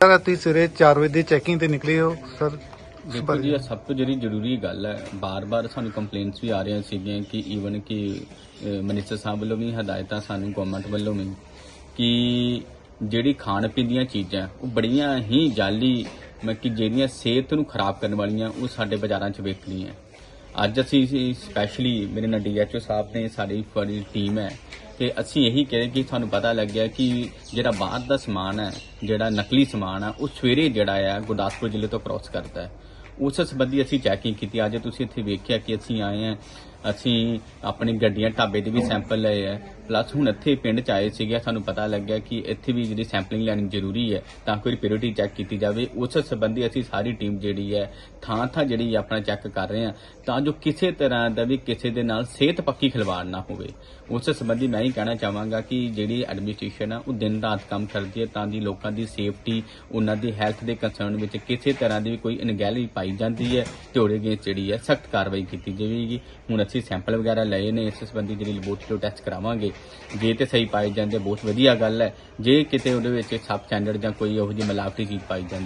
ਰਾਤੀ ਸਵੇਰੇ 4 ਵਜੇ ਦੀ ਚੈਕਿੰਗ ਤੇ ਨਿਕਲੇ ਹੋ ਸਰ? ਦੇਖੋ ਜੀ ਇਹ ਸਭ ਤੋਂ ਜਿਹੜੀ ਜ਼ਰੂਰੀ ਗੱਲ ਹੈ ਬਾਰ-ਬਾਰ ਸਾਨੂੰ ਕੰਪਲੇਂਟਸ ਵੀ ਆ ਰਹੀਆਂ ਸੀਗੀਆਂ ਕਿ ਈਵਨ ਕਿ ਮਿਨਿਸਟਰ ਸਾਹਿਬ ਵੱਲੋਂ ਵੀ ਹਦਾਇਤਾਂ ਸਾਨੂੰ ਗਵਰਨਮੈਂਟ ਵੱਲੋਂ ਵੀ ਕਿ ਜਿਹੜੀ ਖਾਣ ਪੀਣ ਦੀਆਂ ਚੀਜ਼ਾਂ ਉਹ ਬੜੀਆਂ ਹੀ ਜਾਲੀ ਮੈਂ ਕਿ ਜਿਹੜੀਆਂ ਸਿਹਤ ਨੂੰ ਖਰਾਬ ਕਰਨ ਵਾਲੀਆਂ ਉਹ ਸਾਡੇ ਬਾਜ਼ਾਰਾਂ 'ਚ ਰਹੀਆਂ ਅੱਜ ਅਸੀਂ ਸਪੈਸ਼ਲੀ ਮੇਰੇ ਨਾਲ ਡੀਐਚਓ ਸਾਹਿਬ ਨੇ ਸਾਡੀ ਬੜੀ ਟੀਮ ਹੈ ਤੇ ਅਸੀਂ ਇਹੀ ਕਹੇ ਕਿ ਤੁਹਾਨੂੰ ਪਤਾ ਲੱਗਿਆ ਕਿ ਜਿਹੜਾ ਬਾਹਰ ਦਾ ਸਮਾਨ ਹੈ, ਜਿਹੜਾ ਨਕਲੀ ਸਮਾਨ ਆ ਉਹ ਸਵੇਰੇ ਜਿਹੜਾ ਆ ਗੁਰਦਾਸਪੁਰ ਜ਼ਿਲ੍ਹੇ ਤੋਂ ਕ੍ਰਾਸ ਕਰਦਾ ਹੈ। ਉਸ ਸੰਬੰਧੀ ਅਸੀਂ ਚੈਕਿੰਗ ਕੀਤੀ। ਅੱਜ ਤੁਸੀਂ ਇੱਥੇ ਵੇਖਿਆ ਕਿ ਅਸੀਂ ਆਏ ਆ ਅਸੀਂ ਆਪਣੀ ਗੱਡੀਆਂ ਢਾਬੇ ਦੇ ਵੀ ਸੈਂਪਲ ਲਏ ਆ। ਪਲੱਸ ਹੁਣ ਇੱਥੇ ਪਿੰਡ ਚ ਆਏ ਸੀਗੇ, ਸਾਨੂੰ ਪਤਾ ਲੱਗਿਆ ਕਿ ਇੱਥੇ ਵੀ ਜਿਹੜੀ ਸੈਂਪਲਿੰਗ ਲੈਣੀ ਜ਼ਰੂਰੀ ਹੈ, ਤਾਂ ਕੋਈ ਪਿਓਰਿਟੀ ਚੈੱਕ ਕੀਤੀ ਜਾਵੇ। ਉਸ ਸੰਬੰਧੀ ਅਸੀਂ ਸਾਰੀ ਟੀਮ ਜਿਹੜੀ ਹੈ ਥਾਂ ਥਾਂ ਜਿਹੜੀ ਆਪਣਾ ਚੈੱਕ ਕਰ ਰਹੇ ਆ ਤਾਂ ਜੋ ਕਿਸੇ ਤਰ੍ਹਾਂ ਦਾ ਵੀ ਕਿਸੇ ਦੇ ਨਾਲ ਸਿਹਤ ਪੱਕੀ ਖਿਲਵਾੜ ਨਾ ਹੋਵੇ। ਉਸ ਸੰਬੰਧੀ ਮੈਂ ਹੀ ਕਹਿਣਾ ਚਾਹਾਂਗਾ ਕਿ ਜਿਹੜੀ ਐਡਮਿਨਿਸਟ੍ਰੇਸ਼ਨ ਆ, ਉਹ ਦਿਨ ਰਾਤ ਕੰਮ ਕਰਦੀ ਹੈ, ਤਾਂ ਦੀ ਲੋਕਾਂ ਦੀ ਸੇਫਟੀ ਉਹਨਾਂ ਦੀ ਹੈਲਥ ਦੇ ਕੰਸਰਨ ਵਿੱਚ ਕਿਸੇ ਤਰ੍ਹਾਂ ਦੀ ਵੀ ਕੋਈ ਅਣਗਹਿਲੀ ਪਾਈ ਜਾਂਦੀ ਹੈ, ਤੇ ਉਹਦੇ ਅਗੇਂਸਟ ਜਿਹੜੀ ਹੈ ਸਖਤ ਕਾਰਵਾਈ ਕੀਤੀ ਜਾਵੇਗੀ। ਹੁਣ ਅਸੀਂ ਸੈਂਪਲ ਵਗੈਰਾ ਲਏ ਨੇ, ਇਸ ਸੰਬੰਧੀ ਜਿਹੜੀ ਲੈਬੋਰਟਰੀ ਟੈਸਟ ਕਰਾਵਾਂਗੇ, ਜੇ ਤੇ ਸਹੀ ਪਾਏ ਜਾਂਦੇ, ਬਹੁਤ ਵਧੀਆ ਗੱਲ ਹੈ। ਜੇ ਕਿਤੇ ਉਹਦੇ ਵਿੱਚ ਸਬ ਸਟੈਂਡਰਡ ਜਾਂ ਕੋਈ ਇਹੋ ਜਿਹੀ ਮਿਲਾਵਟੀ ਚੀਜ਼ ਪਾਈ ਜਾਂਦੀ